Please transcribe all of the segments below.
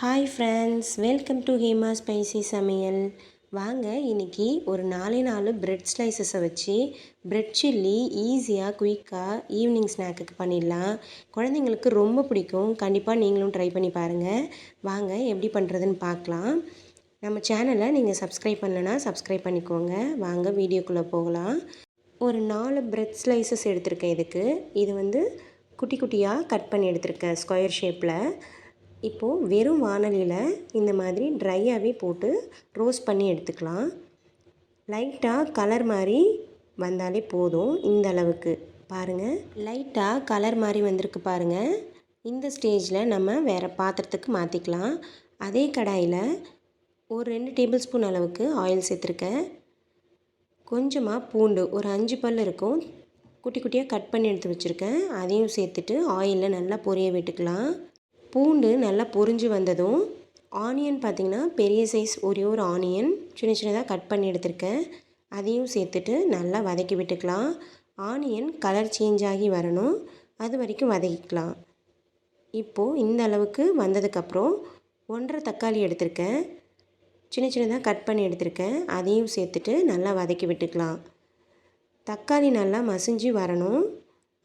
Hi friends welcome to Hema spicy சமையல் வாங்க இன்றைக்கி ஒரு நாலே நாலு பிரெட் ஸ்லைசஸை வச்சு பிரெட் சில்லி ஈஸியாக குயிக்காக ஈவினிங் ஸ்நாக்குக்கு பண்ணிடலாம். குழந்தைங்களுக்கு ரொம்ப பிடிக்கும். கண்டிப்பாக நீங்களும் ட்ரை பண்ணி பாருங்கள் வாங்க எப்படி பண்ணுறதுன்னு பார்க்கலாம். நம்ம சேனலை நீங்கள் சப்ஸ்கிரைப் பண்ணலன்னா சப்ஸ்கிரைப் பண்ணிக்கோங்க. வாங்க வீடியோக்குள்ளே போகலாம். ஒரு நாலு பிரெட் ஸ்லைசஸ் எடுத்திருக்கேன் இதுக்கு. இது வந்து குட்டி குட்டியாக கட் பண்ணி எடுத்திருக்கேன் ஸ்கொயர் ஷேப்பில் இப்போது வெறும் வானலியில் இந்த மாதிரி ட்ரையாகவே போட்டு ரோஸ்ட் பண்ணி எடுத்துக்கலாம். லைட்டாக கலர் மாதிரி வந்தாலே போதும் இந்த அளவுக்கு. பாருங்கள் லைட்டாக கலர் மாதிரி வந்திருக்கு பாருங்கள் இந்த ஸ்டேஜில் நம்ம வேறு பாத்திரத்துக்கு மாற்றிக்கலாம் அதே கடாயில் ஒரு ரெண்டு டேபிள் ஸ்பூன் அளவுக்கு ஆயில் சேர்த்துருக்கேன். கொஞ்சமாக பூண்டு ஒரு அஞ்சு பல் இருக்கும். குட்டி குட்டியாக கட் பண்ணி எடுத்து வச்சுருக்கேன். அதையும் சேர்த்துட்டு ஆயிலில் நல்லா பொரிய விட்டுக்கலாம். பூண்டு நல்லா பொரிஞ்சு வந்ததும் ஆனியன் பார்த்திங்கன்னா பெரிய சைஸ் ஒரே ஒரு ஆனியன் சின்ன சின்னதாக கட் பண்ணி எடுத்திருக்கேன். அதையும் சேர்த்துட்டு நல்லா வதக்கி விட்டுக்கலாம். ஆனியன் கலர் சேஞ்ச் ஆகி வரணும். அது வரைக்கும் வதக்கிக்கலாம். இப்போது இந்த அளவுக்கு வந்ததுக்கப்புறம் ஒன்றரை தக்காளி எடுத்திருக்கேன். சின்ன சின்னதாக கட் பண்ணி எடுத்திருக்கேன். அதையும் சேர்த்துட்டு நல்லா வதக்கி விட்டுக்கலாம். தக்காளி நல்லா மசிஞ்சு வரணும்.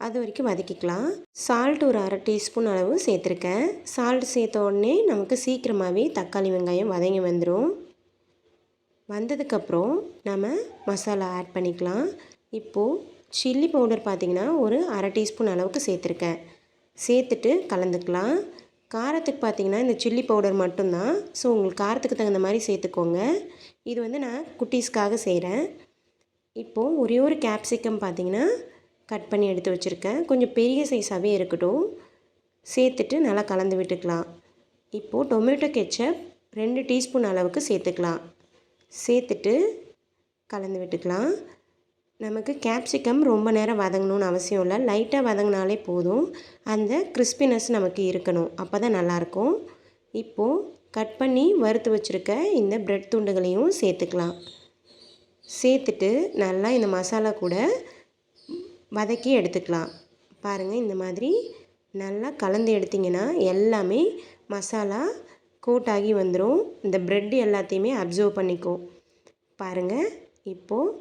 அது வரைக்கும் வதக்கிக்கலாம். சால்ட் ஒரு அரை டீஸ்பூன் அளவு சேர்த்துருக்கேன். சால்ட் சேர்த்த உடனே நமக்கு சீக்கிரமாகவே தக்காளி வெங்காயம் வதங்கி வந்துடும் வந்ததுக்கப்புறம் நம்ம மசாலா ஆட் பண்ணிக்கலாம். இப்போது சில்லி பவுடர் பார்த்திங்கன்னா ஒரு அரை டீஸ்பூன் அளவுக்கு சேர்த்துருக்கேன். சேர்த்துட்டு கலந்துக்கலாம். காரத்துக்கு பார்த்திங்கன்னா இந்த சில்லி பவுடர் மட்டும்தான். ஸோ உங்களுக்கு காரத்துக்கு தகுந்த மாதிரி சேர்த்துக்கோங்க. இது வந்து நான் குட்டீஸ்க்காக செய்கிறேன் இப்போது ஒரே ஒரு கேப்சிகம் பார்த்திங்கன்னா கட் பண்ணி எடுத்து வச்சுருக்கேன். கொஞ்சம் பெரிய சைஸாகவே இருக்கட்டும். சேர்த்துட்டு நல்லா கலந்து விட்டுக்கலாம். இப்போது டொமேட்டோ கெச்சப் ரெண்டு டீஸ்பூன் அளவுக்கு சேர்த்துக்கலாம். சேர்த்துட்டு கலந்து விட்டுக்கலாம். நமக்கு கேப்சிகம் ரொம்ப நேரம் வதங்கணும்னு அவசியம் இல்லை. லைட்டாக வதங்கினாலே போதும். அந்த கிறிஸ்பினஸ் நமக்கு இருக்கணும். அப்போ தான் நல்லாயிருக்கும். இப்போது கட் பண்ணி வறுத்து வச்சுருக்க இந்த ப்ரெட் துண்டுகளையும் சேர்த்துக்கலாம். சேர்த்துட்டு நல்லா இந்த மசாலா கூட வதக்கி எடுத்துக்கலாம். பாருங்கள் இந்த மாதிரி நல்லா கலந்து எடுத்திங்கன்னா எல்லாமே மசாலா கோட்டாகி வந்துடும் இந்த ப்ரெட்டு எல்லாத்தையுமே அப்சர்வ் பண்ணிக்கும் பாருங்கள் இப்போது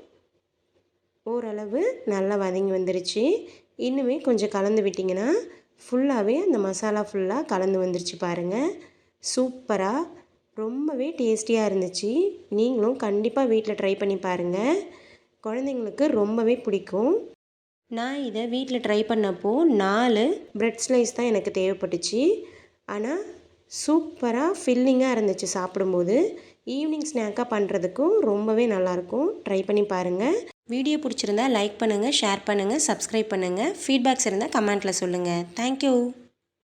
ஓரளவு நல்லா வதங்கி வந்துருச்சு. இன்னுமே கொஞ்சம் கலந்து விட்டிங்கன்னா ஃபுல்லாகவே அந்த மசாலா ஃபுல்லாக கலந்து வந்துருச்சு பாருங்கள் சூப்பராக ரொம்பவே டேஸ்டியாக இருந்துச்சு. நீங்களும் கண்டிப்பாக வீட்டில் ட்ரை பண்ணி பாருங்கள் குழந்தைங்களுக்கு ரொம்பவே பிடிக்கும். நான் இதை வீட்டில் ட்ரை பண்ணப்போ நாலு ப்ரெட் ஸ்லைஸ் தான் எனக்கு தேவைப்பட்டுச்சு. ஆனால் சூப்பராக ஃபில்லிங்காக இருந்துச்சு சாப்பிடும்போது. ஈவினிங் ஸ்நாக்காக பண்ணுறதுக்கும் ரொம்பவே நல்லாயிருக்கும். ட்ரை பண்ணி பாருங்கள் வீடியோ பிடிச்சிருந்தா லைக் பண்ணுங்கள் ஷேர் பண்ணுங்கள் சப்ஸ்கிரைப் பண்ணுங்கள் ஃபீட்பேக்ஸ் இருந்தால் கமெண்ட்டில் சொல்லுங்கள் தேங்க்யூ